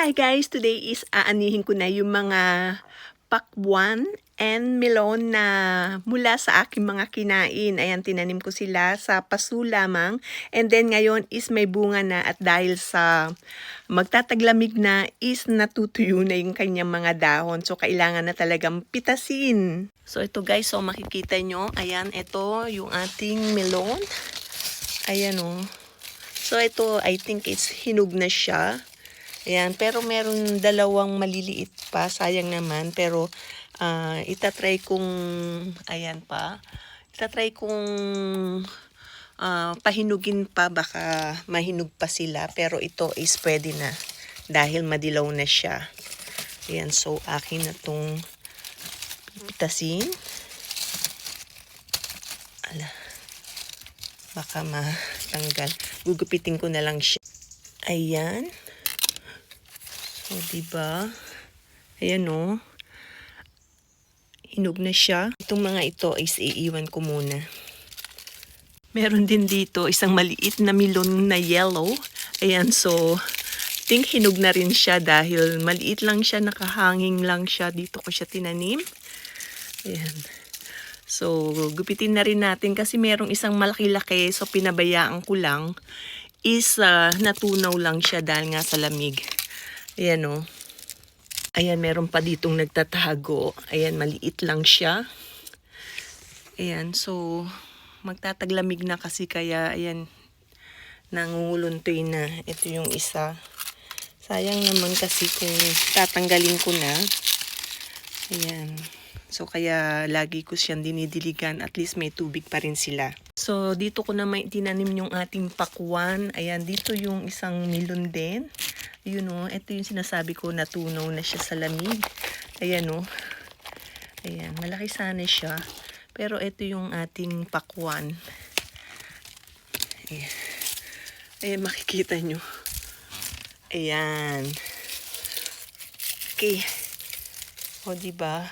Hi guys! Today is aanihin ko na yung mga pakwan and melon na mula sa aking mga kinain. Ayan, tinanim ko sila sa paso lamang. And then ngayon is may bunga na at dahil sa magtataglamig na is natutuyo na yung kanyang mga dahon. So kailangan na talagang pitasin. So ito guys, so makikita nyo. Ayan, ito yung ating melon. Ayan o. So ito, I think it's hinog na siya. Ayan, pero meron dalawang maliliit pa, sayang naman. Pero uh, itatry kong, ayan pa, itatry kong uh, pahinugin pa, baka mahinog pa sila. Pero ito is pwede na dahil madilaw na siya. Ayan, so akin na itong pipitasin. Ala, baka matanggal. Gugupitin ko na lang siya. Ayan. O, diba? Ayan o. Hinog na siya. Itong mga ito is iiwan ko muna. Meron din dito isang maliit na milon na yellow. Ayan, so think hinog na rin siya dahil maliit lang siya, nakahanging lang siya. Dito ko siya tinanim. Ayan. So, gupitin na rin natin kasi merong isang malaki-laki so pinabayaan ko lang is uh, natunaw lang siya dahil nga sa lamig. Ayan o. Ayan, meron pa ditong nagtatago. Ayan, maliit lang siya. Ayan, so, magtataglamig na kasi kaya, ayan, nangunguluntoy na. Ito yung isa. Sayang naman kasi kung tatanggalin ko na. Ayan. So, kaya lagi ko siyang dinidiligan. At least may tubig pa rin sila. So, dito ko na may tinanim yung ating pakwan. Ayan, dito yung isang milon din. Yun o, ito yung sinasabi ko, natunaw na siya sa lamig. Ayan o. Ayan, malaki sana siya. Pero ito yung ating pakwan. Ayan. Ayan, makikita nyo. Ayan. Okay. O, diba?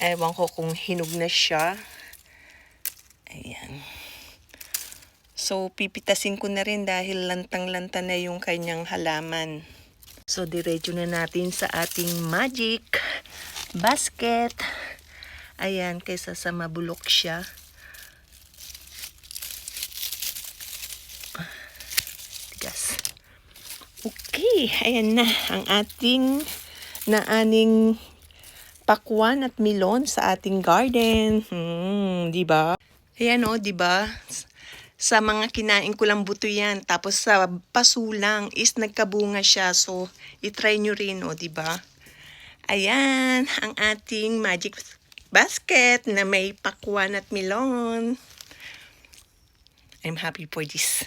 Ewan ko kung hinog na siya. Ayan. So, pipitasin ko na rin dahil lantang-lanta na yung kanyang halaman. So, diretso na natin sa ating magic basket. Ayan, kaysa sa mabulok siya. Tigas. Okay, ayan na ang ating naaning pakwan at milon sa ating garden. Hmm, di ba? Ayan o, oh, di ba? Sa mga kinain ko lang buto yan. Tapos sa pasulang is nagkabunga siya. So, itry nyo rin o, oh, di ba? Ayan, ang ating magic basket na may pakwan at milon. I'm happy for this.